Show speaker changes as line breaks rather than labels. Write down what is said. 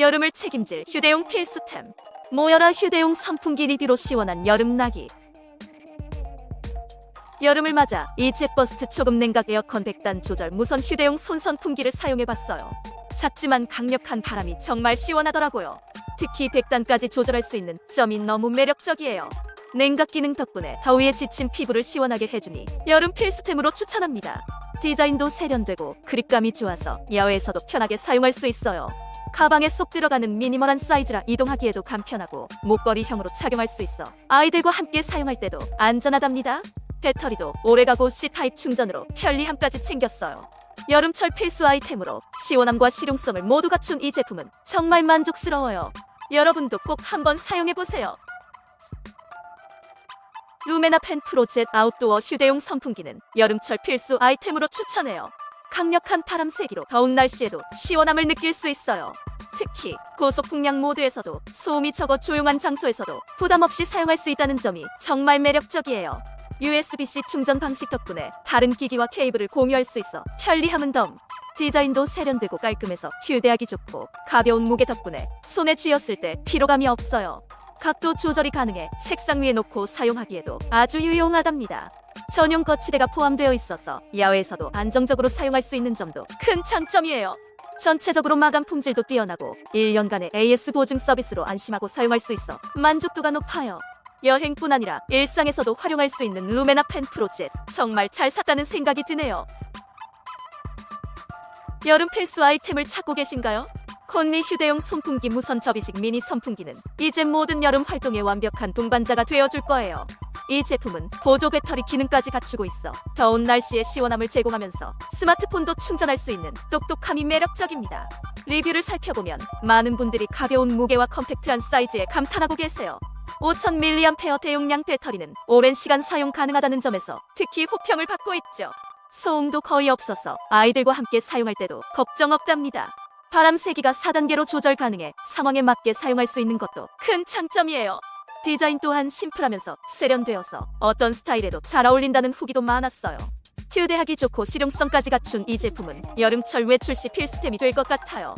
여름을 책임질 휴대용 필수템. 모여라 휴대용 선풍기 리뷰로 시원한 여름나기. 여름을 맞아 이 jet버스트 초급 냉각 에어컨 100단 조절 무선 휴대용 손선풍기를 사용해봤어요. 작지만 강력한 바람이 정말 시원하더라고요. 특히 100단까지 조절할 수 있는 점이 너무 매력적이에요. 냉각 기능 덕분에 더위에 지친 피부를 시원하게 해주니 여름 필수템으로 추천합니다. 디자인도 세련되고 그립감이 좋아서 야외에서도 편하게 사용할 수 있어요. 가방에 쏙 들어가는 미니멀한 사이즈라 이동하기에도 간편하고 목걸이형으로 착용할 수 있어 아이들과 함께 사용할 때도 안전하답니다. 배터리도 오래가고 C타입 충전으로 편리함까지 챙겼어요. 여름철 필수 아이템으로 시원함과 실용성을 모두 갖춘 이 제품은 정말 만족스러워요. 여러분도 꼭 한번 사용해보세요. 루메나 펜 프로 젯 아웃도어 휴대용 선풍기는 여름철 필수 아이템으로 추천해요. 강력한 바람 세기로 더운 날씨에도 시원함을 느낄 수 있어요. 특히 고속 풍량 모드에서도 소음이 적어 조용한 장소에서도 부담 없이 사용할 수 있다는 점이 정말 매력적이에요. USB-C 충전 방식 덕분에 다른 기기와 케이블을 공유할 수 있어 편리함은 덤. 디자인도 세련되고 깔끔해서 휴대하기 좋고 가벼운 무게 덕분에 손에 쥐었을 때 피로감이 없어요. 각도 조절이 가능해 책상 위에 놓고 사용하기에도 아주 유용하답니다. 전용 거치대가 포함되어 있어서 야외에서도 안정적으로 사용할 수 있는 점도 큰 장점이에요. 전체적으로 마감 품질도 뛰어나고 1년간의 AS 보증 서비스로 안심하고 사용할 수 있어 만족도가 높아요. 여행뿐 아니라 일상에서도 활용할 수 있는 루메나 펜 프로젯 정말 잘 샀다는 생각이 드네요. 여름 필수 아이템을 찾고 계신가요? 콘리 휴대용 손풍기 무선 접이식 미니 선풍기는 이제 모든 여름 활동에 완벽한 동반자가 되어줄 거예요. 이 제품은 보조 배터리 기능까지 갖추고 있어 더운 날씨에 시원함을 제공하면서 스마트폰도 충전할 수 있는 똑똑함이 매력적입니다. 리뷰를 살펴보면 많은 분들이 가벼운 무게와 컴팩트한 사이즈에 감탄하고 계세요. 5000mAh 대용량 배터리는 오랜 시간 사용 가능하다는 점에서 특히 호평을 받고 있죠. 소음도 거의 없어서 아이들과 함께 사용할 때도 걱정 없답니다. 바람 세기가 4단계로 조절 가능해 상황에 맞게 사용할 수 있는 것도 큰 장점이에요. 디자인 또한 심플하면서 세련되어서 어떤 스타일에도 잘 어울린다는 후기도 많았어요. 휴대하기 좋고 실용성까지 갖춘 이 제품은 여름철 외출 시 필수템이 될 것 같아요.